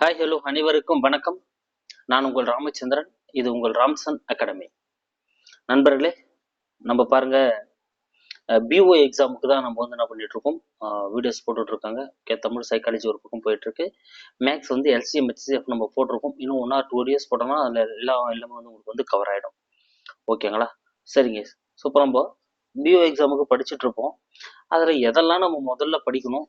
Hi hello அனைவருக்கும் வணக்கம். நான் உங்கள் ராமச்சந்திரன். இது உங்கள் ராம்சன் அகாடமி. நண்பர்களே நம்ம பாருங்க பிஓ எக்ஸாமுக்கு தான் நம்ம வந்து என்ன பண்ணிட்டு இருக்கோம்? வீடியோஸ் போட்டுட்டு இருக்காங்க. கே தமிழ் சைக்காலஜி ஒரு பக்கம் போயிட்டு இருக்கு. மேக்ஸ் வந்து எல்சிஎம் ஹெச்சிஎஃப் நம்ம போட்டிருக்கோம். இன்னும் ஒன் ஆர் டூ டேஸ் போட்டோம்னா அதில் எல்லா எல்லாமே வந்து உங்களுக்கு வந்து கவர் ஆகிடும் ஓகேங்களா சரிங்க. சூப்பர் நம்ம பிஓ எக்ஸாமுக்கு படிச்சுட்டு இருப்போம். அதில் எதெல்லாம் நம்ம முதல்ல படிக்கணும்?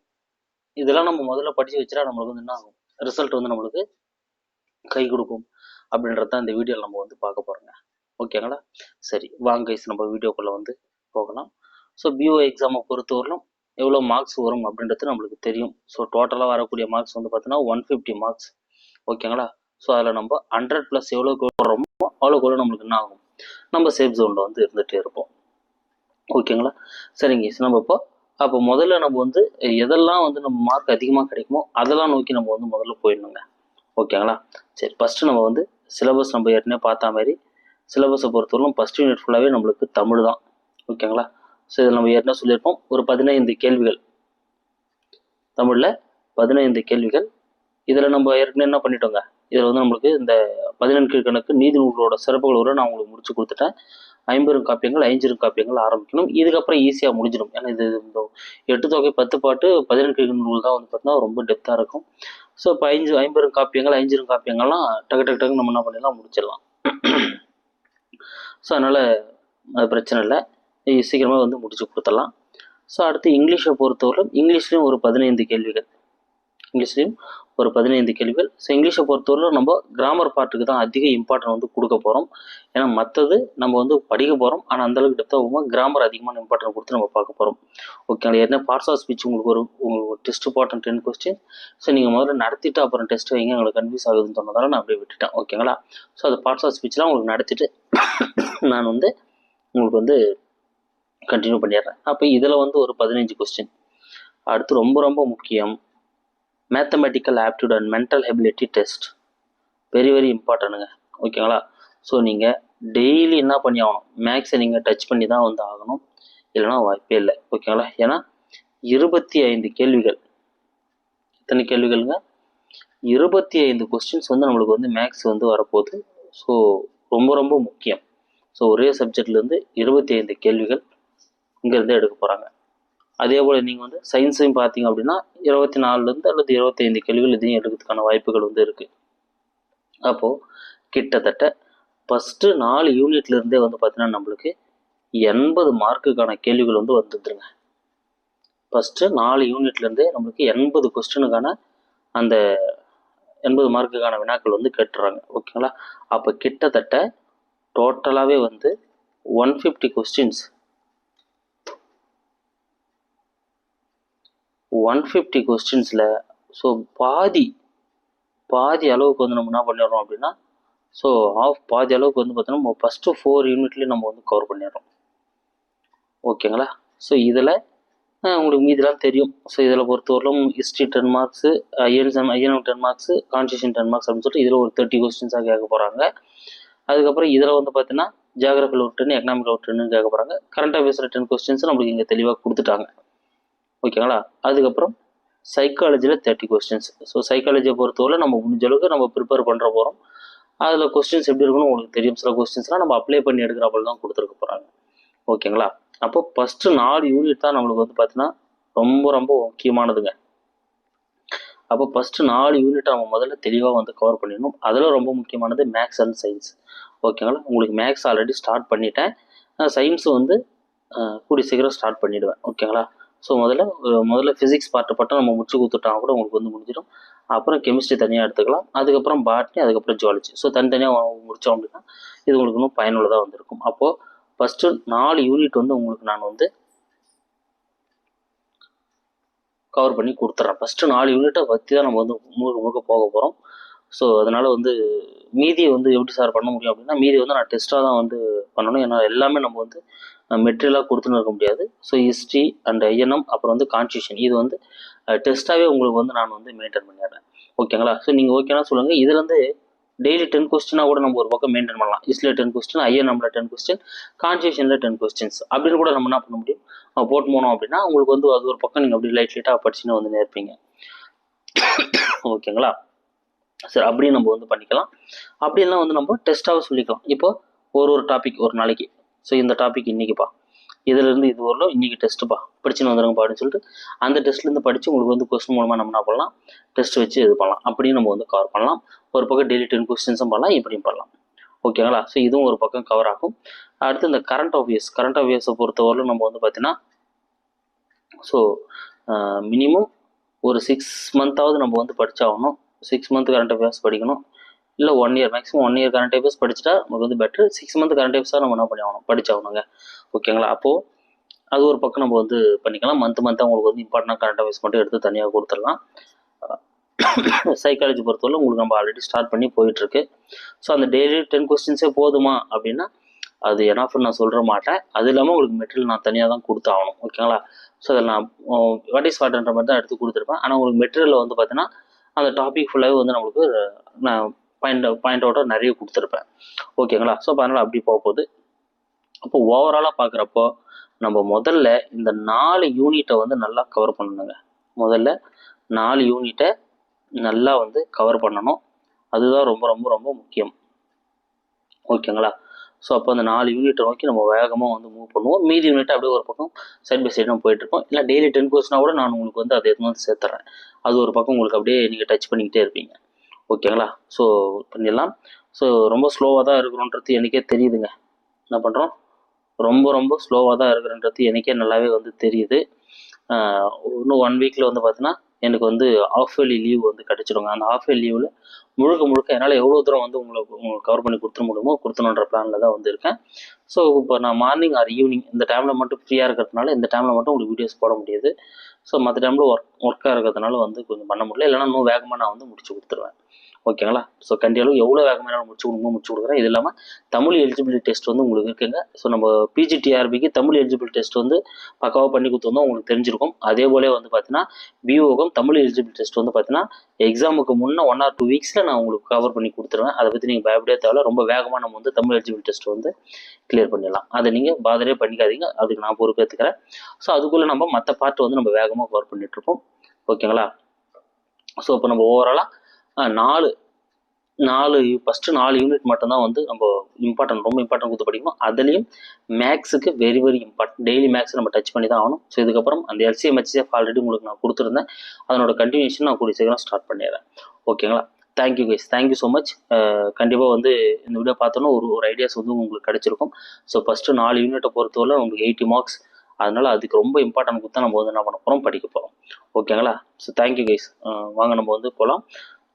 இதெல்லாம் நம்ம முதல்ல படித்து வச்சுட்டா நம்மளுக்கு வந்து என்ன ஆகும்? ரிசல்ட் வந்து நம்மளுக்கு கை கொடுக்கும் அப்படின்றது தான் இந்த வீடியோவில் நம்ம வந்து பார்க்க போகிறோங்க ஓகேங்களா சரி வாங்க கைஸ் நம்ம வீடியோக்குள்ளே வந்து போகலாம். ஸோ பிஓ எக்ஸாமை பொறுத்தவரையிலும் எவ்வளோ மார்க்ஸ் வரும் அப்படின்றது நம்மளுக்கு தெரியும். ஸோ டோட்டலாக வரக்கூடிய மார்க்ஸ் வந்து பார்த்தீங்கன்னா ஒன் ஃபிஃப்டி மார்க்ஸ் ஓகேங்களா ஸோ அதில் நம்ம ஹண்ட்ரட் ப்ளஸ் எவ்வளோ போடுறோமோ அவ்வளோக்குள்ள நம்மளுக்கு என்ன ஆகும்? நம்ம சேஃப் ஜோனில் வந்து இருந்துகிட்டே இருப்போம். ஓகேங்களா சரிங்க நம்ம இப்போ அப்போ முதல்ல நம்ம வந்து எதெல்லாம் வந்து நம்ம மார்க் அதிகமாக கிடைக்குமோ அதெல்லாம் நோக்கி நம்ம வந்து முதல்ல போயிடணுங்க. ஓகேங்களா? சரி ஃபஸ்ட்டு நம்ம வந்து சிலபஸ் நம்ம ஏற்கனவே பார்த்த மாதிரி சிலபஸை பொறுத்தவரைக்கும் ஃபஸ்ட் யூனிட் ஃபுல்லாகவே நம்மளுக்கு தமிழ் தான். ஓகேங்களா? ஸோ இதில் நம்ம ஏற்கனவே சொல்லியிருப்போம். ஒரு பதினைந்து கேள்விகள். தமிழில் பதினைந்து கேள்விகள். இதில் நம்ம ஏற்கனவே என்ன பண்ணிட்டோங்க? இதில் வந்து நம்மளுக்கு இந்த பதினெண்டு கணக்கு நீதி நூல்களோட சிறப்புகள் வரை நான் உங்களுக்கு முடிச்சு கொடுத்துட்டேன். ஐம்பெரும் காப்பியங்கள் ஐஞ்சிரும் காப்பியங்கள் ஆரம்பிக்கணும். இதுக்கப்புறம் ஈஸியாக முடிஞ்சிடும். ஏன்னா இது இந்த எட்டு தொகை பத்து பாட்டு பதினெட்டு நூல் தான் வந்து பார்த்தீங்கன்னா ரொம்ப டெப்த்தாக இருக்கும். ஸோ இப்போ ஐந்து ஐம்பெரும் காப்பியங்கள் ஐஞ்சிரும் காப்பியங்கள்லாம் டக்கு டக்கு டக்கு நம்ம என்ன பண்ணிடலாம் முடிச்சிடலாம். ஸோ அதனால் அது பிரச்சனை இல்லை. சீக்கிரமாக வந்து முடிச்சு கொடுத்துடலாம். ஸோ அடுத்து இங்கிலீஷை பொறுத்தவரை இங்கிலீஷ்லேயும் ஒரு பதினைந்து கேள்விகள். இங்கிலீஷ்லேயும் ஒரு பதினைந்து கேள்விகள். ஸோ இங்கிலீஷை பொறுத்தவரை நம்ம கிராமர் பார்ட்டுக்கு தான் அதிக இம்பார்ட்டன்ட் வந்து கொடுக்க போகிறோம் ஏன்னா மற்றது நம்ம வந்து படிக்க போகிறோம் ஆனால் அந்தளவுக்கு டெப்த்தாக போகும்போது கிராமர் அதிகமான இம்பார்ட்டன்ட் கொடுத்து நம்ம பார்க்க போகிறோம் ஓகே என்ன பார்ட்ஸ் ஆஃப் ஸ்பீச் உங்களுக்கு ஒரு உங்களுக்கு test important ten question so நீங்கள் முதல்ல நடத்திட்டு அப்புறம் டெஸ்ட் வைங்க. உங்களுக்கு கன்ஃபியூஸ் ஆகுதுன்னு சொன்னதால நான் அப்படியே விட்டுட்டேன். ஓகேங்களா ஸோ அது பார்ட்ஸ் ஆஃப் ஸ்பீச்லாம் உங்களுக்கு நடத்திட்டு நான் வந்து உங்களுக்கு வந்து கண்டினியூ பண்ணிடுறேன். அப்போ இதில் வந்து ஒரு பதினஞ்சு கொஸ்டின் அடுத்து ரொம்ப ரொம்ப முக்கியம். Mathematical aptitude and mental ability test very very இம்பார்ட்டனுங்க ஓகேங்களா ஸோ நீங்கள் டெய்லி என்ன பண்ணி ஆகணும் மேக்ஸை நீங்கள் டச் பண்ணி தான் வந்து ஆகணும். இல்லைன்னா வாய்ப்பே இல்லை. ஓகேங்களா ஏன்னா இருபத்தி ஐந்து கேள்விகள். எத்தனை கேள்விகள்ங்க? இருபத்தி ஐந்து கொஸ்டின்ஸ் வந்து நம்மளுக்கு வந்து மேக்ஸ் வந்து வரப்போகுது. ஸோ ரொம்ப ரொம்ப முக்கியம். ஸோ ஒரே சப்ஜெக்ட்லேருந்து இருபத்தி ஐந்து கேள்விகள் இங்கேருந்து எடுக்க போகிறாங்க அதே போல் நீங்கள் வந்து சயின்ஸையும் பார்த்தீங்க அப்படின்னா இருபத்தி நாலுலேருந்து அல்லது இருபத்தைந்து கேள்விகள் இதையும் எடுக்கிறதுக்கான வாய்ப்புகள் வந்து இருக்குது அப்போது கிட்டத்தட்ட ஃபஸ்ட்டு நாலு யூனிட்லேருந்தே வந்து பார்த்தீங்கன்னா நம்மளுக்கு எண்பது மார்க்குக்கான கேள்விகள் வந்து வந்துருதுங்க ஃபஸ்ட்டு நாலு யூனிட்லேருந்தே நம்மளுக்கு எண்பது கொஸ்டினுக்கான அந்த எண்பது மார்க்குக்கான வினாக்கள் வந்து கேட்டுறாங்க. ஓகேங்களா? அப்போ கிட்டத்தட்ட டோட்டலாகவே வந்து one fifty questions one fifty கொஸ்டின்ஸில் so பாதி பாதி அளவுக்கு வந்து நம்ம என்ன பண்ணிடுறோம் அப்படின்னா ஸோ ஆஃப் பாதி அளவுக்கு வந்து பார்த்தோன்னா நம்ம ஃபஸ்ட்டு ஃபோர் யூனிட்லேயும் நம்ம வந்து கவர் பண்ணிடுறோம். ஓகேங்களா ஸோ இதில் உங்களுக்கு மீதிலாம் தெரியும். ஸோ இதில் பொறுத்தவரையிலும் history ten marks INM INM ten marks constitution ten marks அப்படின்னு சொல்லிட்டு இதில் ஒரு தேர்ட்டி கொஸ்டின்ஸாக கேட்க போகிறாங்க அதுக்கப்புறம் இதில் வந்து பார்த்தீங்கன்னா ஜியாகிரபியில் ஒரு டென் எக்கனாமிக்கில் ஒரு டென்னு கேட்க போகிறாங்க கரண்ட் அஃபேர்ஸில் டென் கொஸ்டின்ஸ் நம்மளுக்கு இங்கே தெளிவாக கொடுத்துட்டாங்க. ஓகேங்களா? அதுக்கப்புறம் சைக்காலஜியில் தேர்ட்டி கொஸ்டின்ஸ் ஸோ சைக்காலஜியை பொறுத்தவரை நம்ம முடிஞ்ச அளவுக்கு நம்ம ப்ரிப்பேர் பண்ணுற போகிறோம் அதில் கொஸ்டின்ஸ் எப்படி இருக்குன்னு உங்களுக்கு தெரியும். சில கொஸ்டின்ஸ்லாம் நம்ம அப்ளை பண்ணி எடுக்கிறப்பல தான் கொடுத்துருக்க போகிறாங்க ஓகேங்களா? அப்போ ஃபஸ்ட்டு நாலு யூனிட் தான் நம்மளுக்கு வந்து பார்த்தீங்கன்னா ரொம்ப ரொம்ப முக்கியமானதுங்க. அப்போ ஃபஸ்ட்டு நாலு யூனிட் நம்ம முதல்ல தெளிவாக வந்து கவர் பண்ணிடணும். அதில் ரொம்ப முக்கியமானது மேக்ஸ் அண்ட் சயின்ஸ் ஓகேங்களா? உங்களுக்கு மேக்ஸ் ஆல்ரெடி ஸ்டார்ட் பண்ணிட்டேன். சயின்ஸ் வந்து கூடி சீக்கிரம் ஸ்டார்ட் பண்ணிவிடுவேன் ஓகேங்களா? ஸோ முதல்ல முதல்ல ஃபிசிக்ஸ் பார்ட்டு பட்டம் நம்ம முடிச்சு கொடுத்துட்டா கூட உங்களுக்கு வந்து முடிஞ்சிடும். அப்புறம் கெமிஸ்ட்ரி தனியாக எடுத்துக்கலாம். அதுக்கப்புறம் பாட்னி அதுக்கப்புறம் ஜுவாலஜி ஸோ தனித்தனியாக முடித்தோம் அப்படின்னா இது உங்களுக்கு இன்னும் பயனுள்ளதாக வந்திருக்கும். அப்போது ஃபஸ்ட்டு நாலு யூனிட் வந்து உங்களுக்கு நான் வந்து கவர் பண்ணி கொடுத்துட்றேன். ஃபஸ்ட்டு நாலு யூனிட்டை பற்றி தான் நம்ம வந்து முழுக்க முழுக்க போக போகிறோம் ஸோ அதனால் வந்து மீதியை வந்து எப்படி சார் பண்ண முடியும் அப்படின்னா மீதி வந்து நான் டெஸ்ட்டாக தான் வந்து பண்ணணும். ஏன்னா எல்லாமே நம்ம வந்து மெட்டீரியலாக கொடுத்துன்னு இருக்க முடியாது. ஸோ ஹிஸ்ட்ரி அண்ட் ஐஎன்எம் அப்புறம் வந்து கான்ஸ்டியூஷன் இது வந்து டெஸ்ட்டாகவே உங்களுக்கு வந்து நான் வந்து மெயின்டைன் பண்ணிடுறேன். ஓகேங்களா ஸோ நீங்கள் ஓகேனா சொல்லுங்கள் இதுலேருந்து டெய்லி டென் கொஸ்டினாக கூட நம்ம ஒரு பக்கம் மெயின்டைன் பண்ணலாம். ஹிஸ்ட்ரியில் டென் கொஸ்டின் ஐஎன்எம்ல டென் கொஸ்டின் கான்ஸ்டியூஷனில் டென் கொஸ்டின்ஸ் அப்படின்னு கூட நம்ம என்ன பண்ண முடியும்? போட்டு போனோம் அப்படின்னா உங்களுக்கு வந்து அது ஒரு பக்கம் நீங்கள் அப்படி லைட் லைட்டாக படிச்சுன்னு வந்து நேர்ப்பீங்க. ஓகேங்களா சரி அப்படியும் நம்ம வந்து பண்ணிக்கலாம். அப்படியெல்லாம் வந்து நம்ம டெஸ்ட்டாக சொல்லிக்கலாம். இப்போ ஒரு ஒரு டாபிக் ஒரு நாளைக்கு. ஸோ இந்த டாபிக் இன்றைக்கிப்பா இதுலேருந்து இது வரலும் இன்றைக்கி டெஸ்ட்டுப்பா படிச்சுன்னு வந்துருங்கப்பா அப்படின்னு சொல்லிட்டு அந்த டெஸ்ட்லேருந்து படித்து உங்களுக்கு வந்து கொஸ்டின் மூலமாக நம்ம என்ன பண்ணலாம்? டெஸ்ட் வச்சு இது பண்ணலாம். அப்படியும் நம்ம வந்து கவர் பண்ணலாம். ஒரு பக்கம் டெய்லி டென் கொஸ்டின்ஸும் பண்ணலாம் இப்படியும் பண்ணலாம். ஓகேங்களா ஸோ இதுவும் ஒரு பக்கம் கவர் ஆகும். அடுத்து இந்த கரண்ட் அஃபேர்ஸ் கரண்ட் அஃபேர்ஸை பொறுத்தவரையிலும் நம்ம வந்து பார்த்தீங்கன்னா ஸோ மினிமம் ஒரு சிக்ஸ் மந்த்தாவது நம்ம வந்து படிச்சாகணும். சிக்ஸ் மந்த் கரண்ட் அஃபேர்ஸ் படிக்கணும். இல்லை one year maximum one year current affairs படிச்சுட்டா நமக்கு வந்து பெட்ரு சிக்ஸ் மந்த் கரண்ட் அஃபேர்ஸாக நம்ம என்ன பண்ணி ஆகணும்? படிச்சாகணுங்க. ஓகேங்களா அப்போது அது ஒரு பக்கம் நம்ம வந்து பண்ணிக்கலாம். மந்த் மந்த்தாக உங்களுக்கு வந்து இம்பார்ட்டண்டாக கரண்ட் அஃபேர்ஸ் மட்டும் எடுத்து தனியாக கொடுத்துடலாம். சைக்காலஜி பொறுத்தவரை உங்களுக்கு நம்ம ஆல்ரெடி ஸ்டார்ட் பண்ணி போயிட்டுருக்கு. ஸோ அந்த டெய்லி டென் கொஸ்டின்ஸே போதுமா அப்படின்னா அது எனாஃப்னு நான் சொல்கிற மாட்டேன். அது இல்லாமல் உங்களுக்கு மெட்டீரியல் நான் தனியாக தான் கொடுத்து ஆகணும் ஓகேங்களா ஸோ அதில் நான் வாட் இஸ் வாட்ன்ற மாதிரி தான் எடுத்து கொடுத்துருப்பேன். ஆனால் உங்களுக்கு மெட்டீரியலில் வந்து பார்த்தீங்கன்னா அந்த டாபிக் ஃபுல்லாகவே வந்து நம்மளுக்கு நான் பாயிண்ட் பாயிண்ட் அவுட்டாக நிறைய கொடுத்துருப்பேன். ஓகேங்களா ஸோ அதனால் அப்படி போக போகுது அப்போ ஓவராலாக பார்க்குறப்போ நம்ம முதல்ல இந்த நாலு யூனிட்டை வந்து நல்லா கவர் பண்ணணுங்க. முதல்ல நாலு யூனிட்டை நல்லா வந்து கவர் பண்ணணும். அதுதான் ரொம்ப ரொம்ப ரொம்ப முக்கியம். ஓகேங்களா ஸோ அப்போ அந்த நாலு யூனிட்டை நோக்கி நம்ம வேகமாக வந்து மூவ் பண்ணுவோம். மீதி யூனிட் அப்படியே ஒரு பக்கம் சைட் பை சைடு நம்ம இல்லை டெய்லி டென் கொஸ்டினா கூட நான் உங்களுக்கு வந்து அதை எதுவும் வந்து சேர்த்துறேன். அது ஒரு பக்கம் உங்களுக்கு அப்படியே நீங்கள் டச் பண்ணிக்கிட்டே இருப்பீங்க. ஓகேங்களா ஸோ பண்ணிடலாம். ஸோ ரொம்ப ஸ்லோவாக தான் இருக்கிறோன்றது எனக்கே தெரியுதுங்க. என்ன பண்ணுறோம் ரொம்ப ரொம்ப ஸ்லோவாக தான் இருக்கிறன்றது எனக்கே நல்லாவே வந்து தெரியுது. இன்னும் ஒன் வீக்கில் வந்து பார்த்தீங்கன்னா எனக்கு வந்து ஆஃப் இயர்லி லீவ் வந்து கிடச்சிடுங்க. அந்த ஆஃப் இயர் லீவில் முழுக்க முழுக்க என்னால் எவ்வளோ தூரம் வந்து உங்களுக்கு உங்களுக்கு கவர் பண்ணி கொடுத்துட முடியுமோ கொடுத்தணுன்ற பிளானில் தான் வந்து இருக்கேன் ஸோ இப்போ நான் மார்னிங் ஆர் ஈவினிங் இந்த டைமில் மட்டும் ஃப்ரீயாக இருக்கிறதுனால இந்த டைமில் மட்டும் உங்களுக்கு வீடியோஸ் போட முடியாது. ஸோ மற்ற டைமில் ஒர்க் ஒர்க்காக இருக்கிறதுனால வந்து கொஞ்சம் பண்ண முடியல. இல்லைனா இன்னும் வேகமாக நான் வந்து முடிச்சு கொடுத்துருவேன். ஓகேங்களா? ஸோ கண்டிப்பாக எவ்வளோ வேகமாக முடிச்சு கொடுங்க முடிச்சு கொடுக்குறேன். இது இல்லாமல் தமிழ் எலிஜிபிலிட்டி டெஸ்ட் வந்து உங்களுக்கு இருக்குங்க. ஸோ நம்ம பிஜிடிஆர்பிக்கு தமிழ் எலிஜிபிலிட்டி டெஸ்ட் வந்து பக்காவாக பண்ணி கொடுத்துருந்தோம் உங்களுக்கு தெரிஞ்சிருக்கும். அதே போல வந்து பார்த்தீங்கன்னா பிஓகம் தமிழ் எலிஜிபிலிட்டி டெஸ்ட் வந்து பார்த்தீங்கன்னா எக்ஸாமுக்கு முன்னே ஒன் ஆர் டூ வீக்ஸில் நான் உங்களுக்கு கவர் பண்ணி கொடுத்துருவேன். அதை பற்றி நீங்கள் பயப்படவே தேவையில்ல. ரொம்ப வேகமாக நம்ம வந்து தமிழ் எலிஜிபிலிட்டி டெஸ்ட் வந்து கிளியர் பண்ணிடலாம். அதை நீங்கள் பாதரே பண்ணிக்காதீங்க. அதுக்கு நான் பொறுப்பேற்றுக்கிறேன் ஸோ அதுக்குள்ளே நம்ம மற்ற பார்ட் வந்து நம்ம வேகமாக கவர் பண்ணிகிட்ருப்போம் ஓகேங்களா? ஸோ இப்போ நம்ம ஓவராலாக நாலு. நாலு ஃபஸ்ட்டு நாலு யூனிட் மட்டும்தான் வந்து நம்ம இம்பார்ட்டன்ட் ரொம்ப இம்பார்ட்டன்ட் கொடுத்து படிக்கணும். அதுலேயும் மேக்ஸுக்கு very very important daily maths நம்ம டச் பண்ணி தான் ஆகணும். ஸோ இதுக்கப்புறம் அந்த எல்சிஎம் ஹெச்எஃப் ஆல்ரெடி உங்களுக்கு நான் கொடுத்துருந்தேன். அதனோட கண்டினியூஷன் நான் கூடிய சீக்கிரம் ஸ்டார்ட் பண்ணிடுறேன். ஓகேங்களா thank you guys thank you so much கண்டிப்பாக வந்து இந்த வீடியோ பார்த்தோன்னா ஒரு ஒரு ஐடியாஸ் வந்து உங்களுக்கு கிடச்சிருக்கும். ஸோ ஃபஸ்ட்டு நாலு யூனிட்டை பொறுத்தவரை உங்களுக்கு எயிட்டி மார்க்ஸ் அதனால் அதுக்கு ரொம்ப இம்பார்ட்டன்ட் கொடுத்தா நம்ம வந்து என்ன பண்ண போகிறோம் படிக்க போகிறோம் ஓகேங்களா ஸோ தேங்க்யூ கைஸ் வாங்க நம்ம வந்து போகலாம்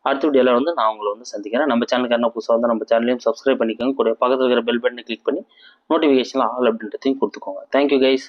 அடுத்த வீடியோவில் வந்து நான் உங்களை வந்து சந்திக்கிறேன். நம்ம சேனலுக்கு என்ன புதுசாக வந்து நம்ம சேனலையும் சப்ஸ்கிரைப் பண்ணிக்கோங்க. கூட பக்கத்தில் இருக்கிற பெல் பட்டனை கிளிக் பண்ணி நோட்டிஃபிகேஷன் ஆல் அப்படின்றதையும் கொடுத்துக்கோங்க. Thank you guys